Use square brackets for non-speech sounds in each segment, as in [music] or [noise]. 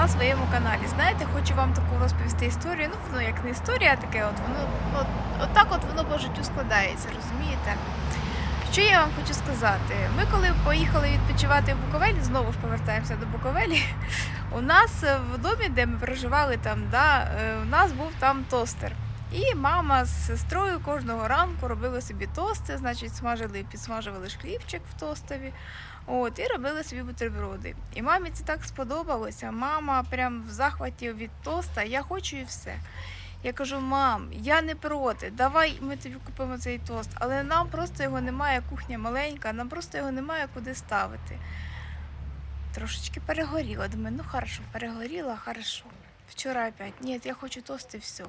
на своєму каналі. Знаєте, хочу вам таку розповісти історію. Ну, воно як не історія, а таке, от воно от, от так от воно по життю складається, розумієте? Що я вам хочу сказати? Ми коли поїхали відпочивати в Буковель, знову ж повертаємося до Буковелі. У нас в домі, де ми проживали там, да, е, у нас був там тостер. І мама з сестрою кожного ранку робили собі тости, значить, смажили, підсмажували шклівчик в тостові. От, і робили собі бутерброди. І мамі це так сподобалося. Мама прям в захваті від тоста, я хочу і все. Я кажу, мам, я не проти, давай ми тобі купимо цей тост, але нам просто його немає, кухня маленька, нам просто його немає куди ставити. Трошечки перегоріла. Думаю, ну хорошо, перегоріла, хорошо. Вчора опять. Ні, я хочу тост і все.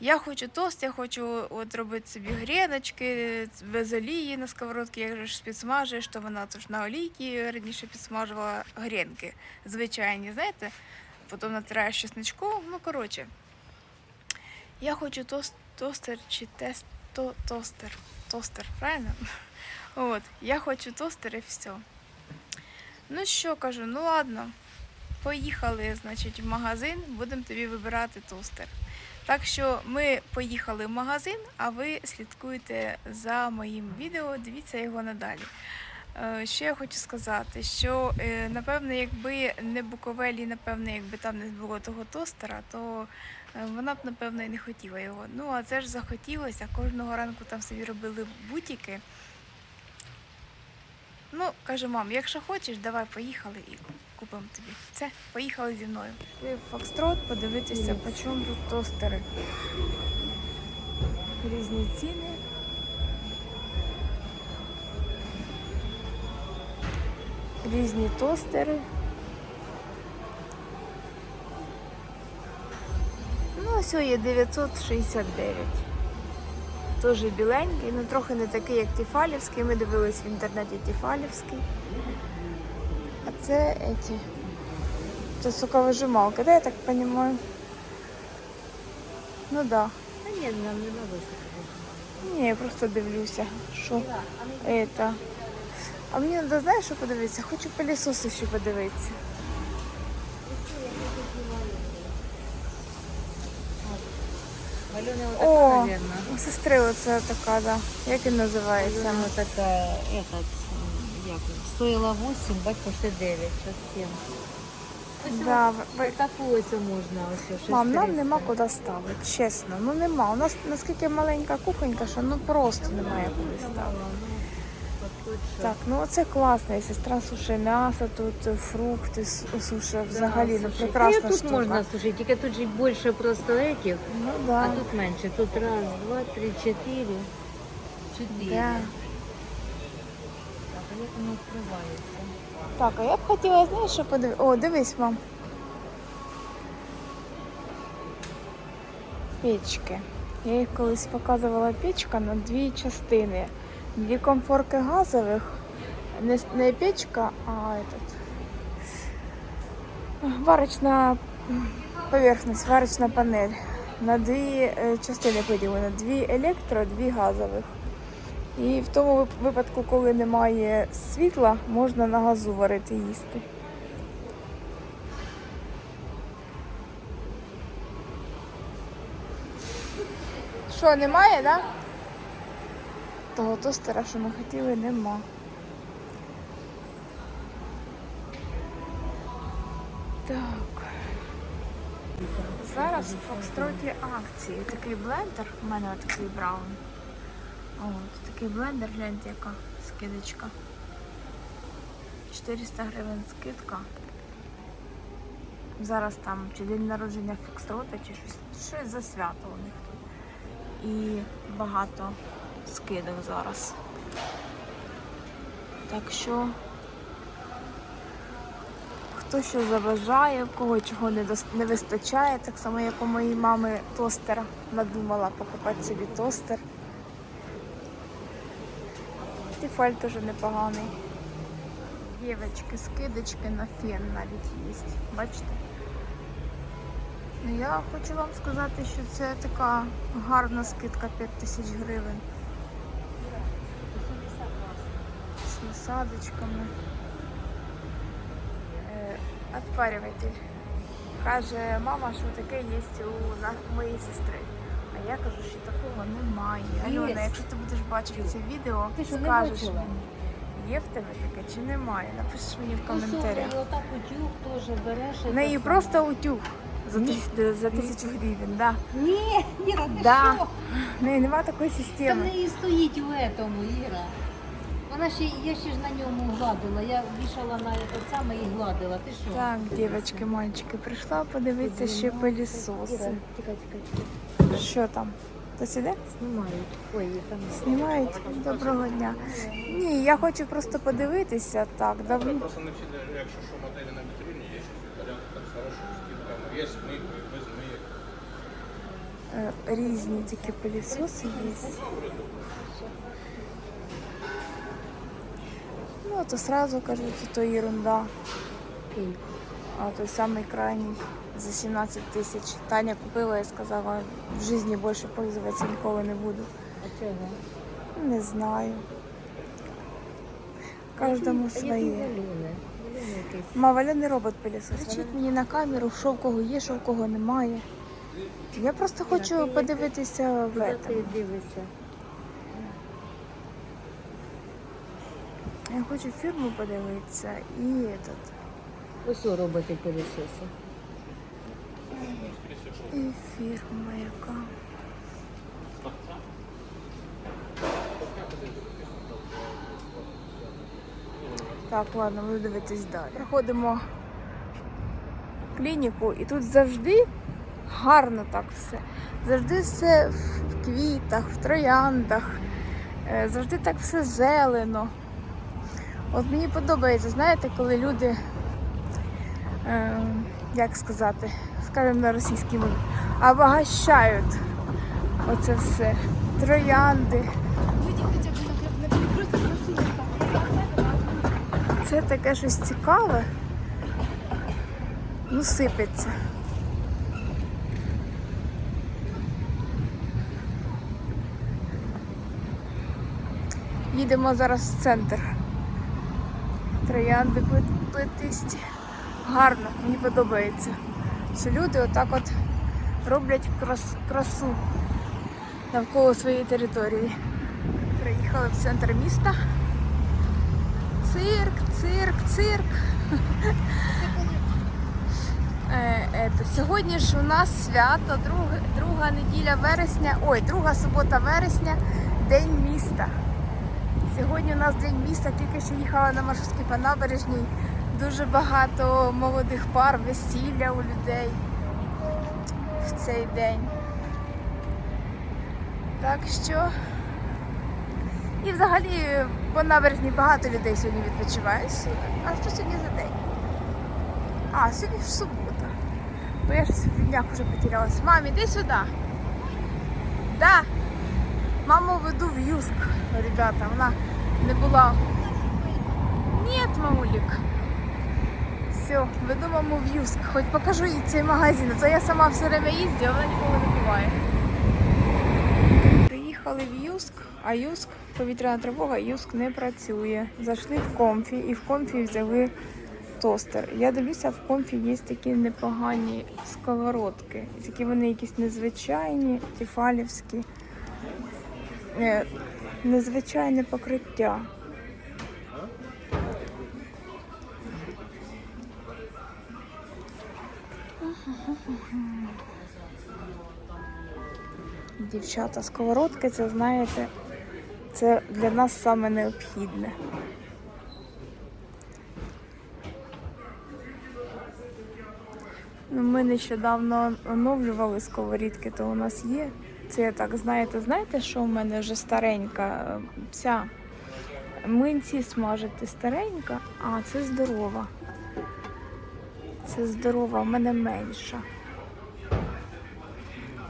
Я хочу тост, я хочу от робити собі гріночки без олії на сковородці, як ж підсмажуєш, то вона тож на олійці раніше підсмажувала грінки звичайні, знаєте, потім натираєш чесничком, ну коротше. Я хочу тост, тостер чи тест, то, тостер. Тостер, правильно? [laughs] От, я хочу тостер і все. Ну що, кажу, ну ладно, поїхали, значить, в магазин, будемо тобі вибирати тостер. Так що ми поїхали в магазин, а ви слідкуйте за моїм відео, дивіться його надалі. Е, Ще я хочу сказати, що е, напевне, якби не Буковелі, напевне, якби там не було того тостера, то е, вона б напевно і не хотіла його. Ну а це ж захотілося. Кожного ранку там собі робили бутіки. Ну, каже, мам, якщо хочеш, давай поїхали і купимо тобі. Це, поїхали зі мною. В Фокстрот подивитися, по чому тут тостери. Різні ціни. Різні тостери. Ну, ось є 969 Теж біленький, ну трохи не такий, як Тіфалівський. Ми дивились в інтернеті Тіфалівський. А це эти. Це соковыжималка, да, я так понимаю? Ну да. Та ні, нам не надо. Ні, я просто дивлюся, що это. А мені треба, знаєш, що подивитися? Хочу пилісоси ще подивитися. Альона вот О, така, наверное. у сестри оце така, да. Як він називається? ну така, этот, як, стоїла 8, батько ще 9, ще 7. Да, ви- так Таку можна, ось ось. Мам, нам нема куди ставити, чесно. Ну нема. У нас наскільки маленька кухонька, що ну просто немає куди ставити. Тут. Так, ну це класно, сестра суше м'ясо, тут фрукти с- суше взагалі, ну прекрасна і тут можна слушай, тільки тут же більше просто этих, Ну а тут менше. Тут раз, два, три, чотири. Чотири. Да. Так, а як воно відкривається? Так, а я б хотіла, знаєш, що подивитися. О, дивись, мам. Печки. Я їх колись показувала печка на дві частини. Дві комфорки газових. Не, не печка, а этот. Варочна поверхність, варочна панель. На дві е, частини поділено. Дві електро, дві газових. І в тому випадку, коли немає світла, можна на газу варити їсти. Що, немає, так? Да? Того тостера, що ми хотіли, нема. Так. Зараз в Фокстроті акції. Такий блендер, у мене такий браун. От, такий блендер, гляньте, яка скидочка. 400 гривень скидка. Зараз там чи день народження Фокстрота, чи щось, щось за свято у них тут. І багато скидок зараз. Так що хто що забажає, в кого чого не, дос- не вистачає, так само як у моїй мами тостера надумала покупати собі тостер. Тефаль теж непоганий. Дівочки, скидочки на фен навіть є. Бачите? Ну я хочу вам сказати, що це така гарна скидка 5 тисяч гривень. З насадочками. Е, Отпарюватель Каже, мама, що таке є у моєї сестри. А я кажу, що такого немає. Альона, якщо ти будеш бачити це відео, Ти скажеш мені, є в тебе таке чи немає. Напишеш мені в Ну, коментарях. і отак утюг теж береш. В неї просто утюг за, Ні. тис- за тисячу гривень. Да. Ні, Іра, ти Да. що? В неї немає такої Та в системи. неї стоїть у етому, Іра. Вона ще, я ще ж на ньому гладила. Я вішала на те саме і гладила. Ти що? Так, дівчатки, мальчики, прийшла подивитися ще пилісоси. Тікай, тікай, тікай. Що там? Хтось іде? Знімають. Ой, там. Знімають? Доброго дня. Ні, я хочу просто подивитися так. Давно. Просто не всі, якщо що моделі на вітрині, є щось порядок так з хорошими. Є мийкою, без мийок. Е, Різні такі пилісоси є. Ну, то сразу кажуть, що то ерунда. А той самий крайній за 17 тисяч. Таня купила і сказала, в житті більше пользуватися ніколи не буду. А чого? Не знаю. Кожному своє. Галюни. Маваля не робот пилісос. Кричить мені на камеру, що в кого є, що в кого немає. Я просто хочу подивитися в этом. ти дивишся? Я хочу фірму подивитися і этот. Ось о, роботи пилісоси. І фірма яка. Так, ладно, буду дивитись далі. Проходимо клініку і тут завжди гарно так все. Завжди все в квітах, в трояндах, е, завжди так все зелено. От мені подобається, знаєте, коли люди, е, як сказати, скажімо на російській мові, обогащають оце все. Троянди. Це таке щось цікаве. Ну, сипеться. Їдемо зараз в центр. Троянди плет- плетисті. Гарно, мені подобається. Що люди отак от роблять крас- красу навколо своєї території. Приїхали в центр міста. Цирк, цирк, цирк. [laughs] Е, Сьогодні ж у нас свято, друга неділя вересня, ой, друга субота вересня, День міста. Сьогодні у нас День міста, тільки що їхала на Маршовській по набережній. Дуже багато молодих пар, весілля у людей в цей день. Так що. І взагалі по набережній багато людей сьогодні відпочиває. А що сьогодні за день? А, сьогодні ж субота. Бо я ж в днях вже потерялась. Мам, іди сюди. Да. Маму веду в Юск, ребята. Вона не була. Ні, мамулік. Все, веду маму в Юск. Хоч покажу їй цей магазин. То я сама все время їздю, а вона ніколи не буває. Приїхали в Юск, а Юск, повітряна тривога, Юск не працює. Зайшли в комфі і в комфі взяли тостер. Я дивлюся, в комфі є такі непогані сковородки. Такі вони якісь незвичайні, тіфалівські. Незвичайне покриття. Дівчата, сковородки, це знаєте, це для нас саме необхідне. Ну, ми нещодавно оновлювали сковорідки, то у нас є. Це так, знаєте, знаєте, що в мене вже старенька вся. ця млинці смажити старенька, а це здорова. Це здорова, в мене менша.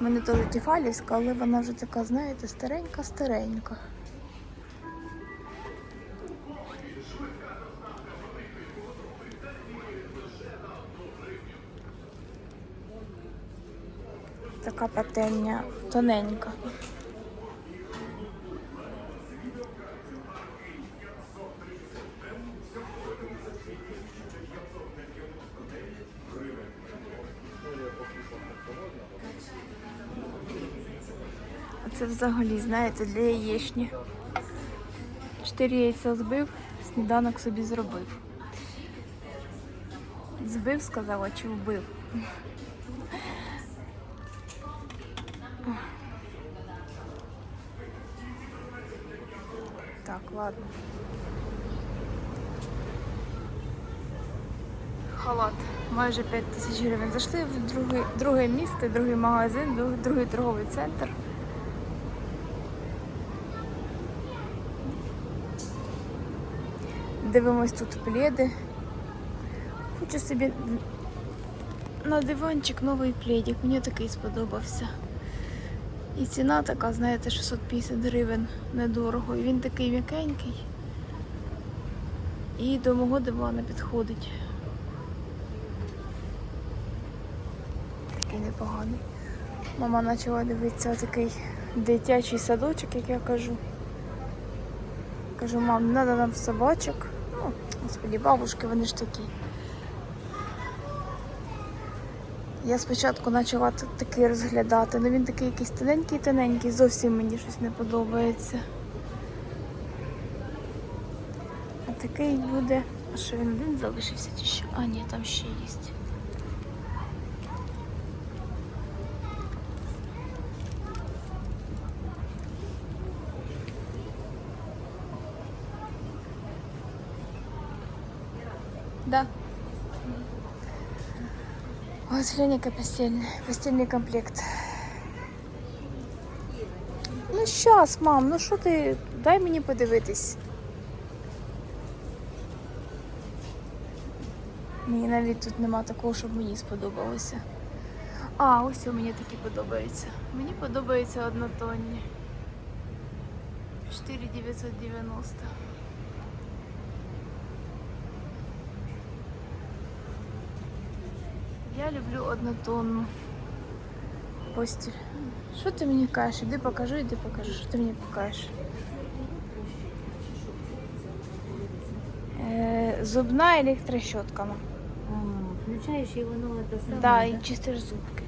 У мене теж тіфалівська, але вона вже така, знаєте, старенька-старенька. така пательня тоненька. А це взагалі, знаєте, для яєчні. Чотири яйця збив, сніданок собі зробив. Збив, сказала, чи вбив. Ладно. Халат. Майже 5 тисяч гривень. Зайшли в другий, друге місто, другий магазин, друг- другий торговий центр. Дивимось тут пледи. Хочу собі на диванчик новий пледик. Мені такий сподобався. І ціна така, знаєте, 650 гривень недорого. І він такий м'якенький. І до мого дивана підходить. Такий непоганий. Мама почала дивитися такий дитячий садочок, як я кажу. Кажу, мам, не треба нам собачок. Ну, господі, бабушки, вони ж такі. Я спочатку почала тут такий розглядати, але він такий якийсь тоненький-тоненький, зовсім мені щось не подобається. А такий буде. А що він один залишився чи що? А, ні, там ще є. Да. Ось глянь, яка постільний, постільний комплект. Ну щас, мам, ну що ти? Дай мені подивитись. Мені навіть тут нема такого, щоб мені сподобалося. А, ось мені такі подобаються. Мені подобаються однотонні. 4990. Я люблю однотонну постіль. Що ти мені кажеш? Іди покажи, іди покажи. Що ти мені покажеш? Е, зубна електрощотками. А, включаєш і воно це саме. Да, і чистиш зубки.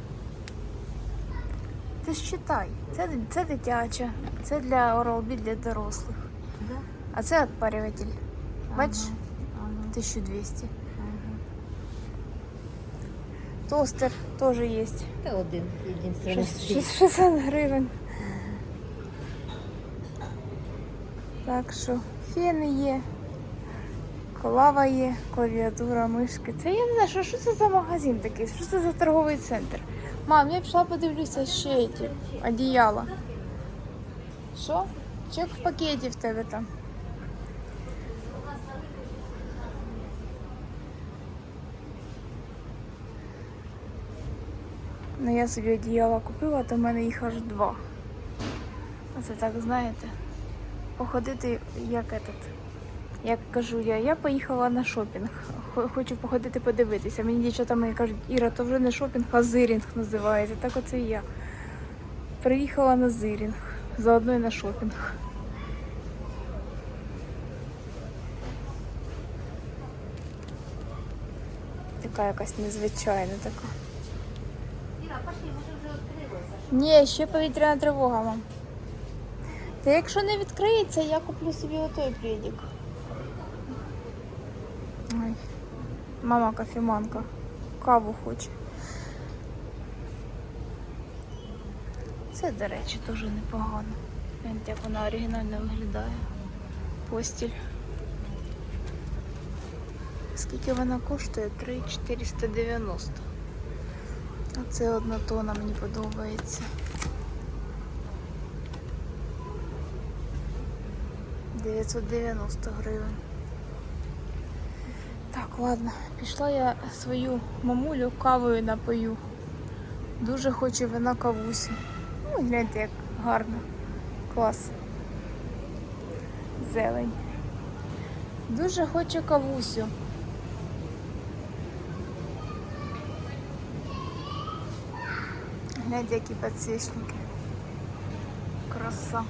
Ти ж читай. Це, це дитяча, це для Oral-B для дорослих. Да? А це відпарюватель. Бачиш? Ага, 1200. Тостер теж є. Та один, єдиний. Шість- 600 гривень. Так що фени є, колава є, клавіатура, мишки. Це я не знаю, що, що це за магазин такий, що це за торговий центр. Мам, я пішла подивлюся ще ті одіяла. Що? Чек в пакеті в тебе там. Ну я собі одіяла купила, то в мене їх аж два. Оце так, знаєте, походити як этот. Як кажу я, я поїхала на шопінг. Хочу походити подивитися. Мені дівчата мої кажуть, Іра, то вже не шопінг, а зирінг називається. Так оце і я. Приїхала на зирінг, заодно і на шопінг. Така якась незвичайна така. Іра, пошли, може вже відкрилося. Ні, ще повітряна тривога, мам. Та якщо не відкриється, я куплю собі отой плідік. Ой. Мама кофеманка. Каву хоче. Це, до речі, теж непогано. Як вона оригінально виглядає. Постіль. Скільки вона коштує? 3,490. Оце одна тона мені подобається. 990 гривень. Так, ладно, пішла я свою мамулю кавою напою. Дуже хоче вина кавусі. Ну, гляньте, як гарно. Клас. Зелень. Дуже хоче кавусю. Гляньте, які підсвічники. Краса.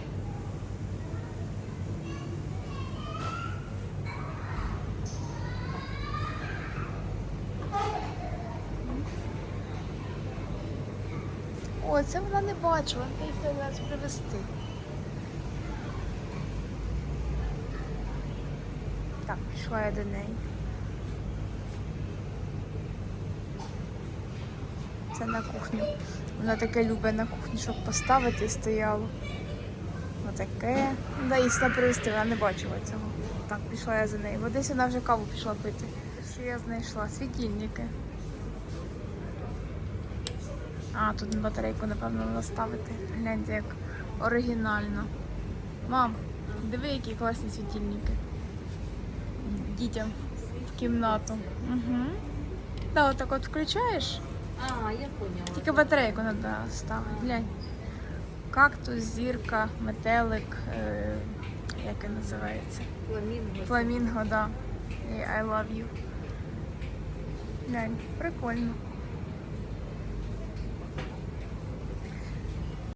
О, це вона не бачила, треба зараз привезти. Так, пішла я до неї. Це на кухню. Вона таке любить на кухню, щоб поставити і стояло. Отаке. Да, їй сюди привезти, вона не бачила цього. Так, пішла я за нею. Бо десь вона вже каву пішла пити. Що я знайшла? Світильники. А, тут батарейку, напевно, наставити. Гляньте, як оригінально. Мам, диви, які класні світильники. Дітям в кімнату. Угу. Так, отак от включаєш, А, я поняла. тільки батарейку треба ставити. Глянь. Кактус, зірка, метелик, е, як він називається? Фламінго. Фламінго, да. І I love you. Глянь, прикольно.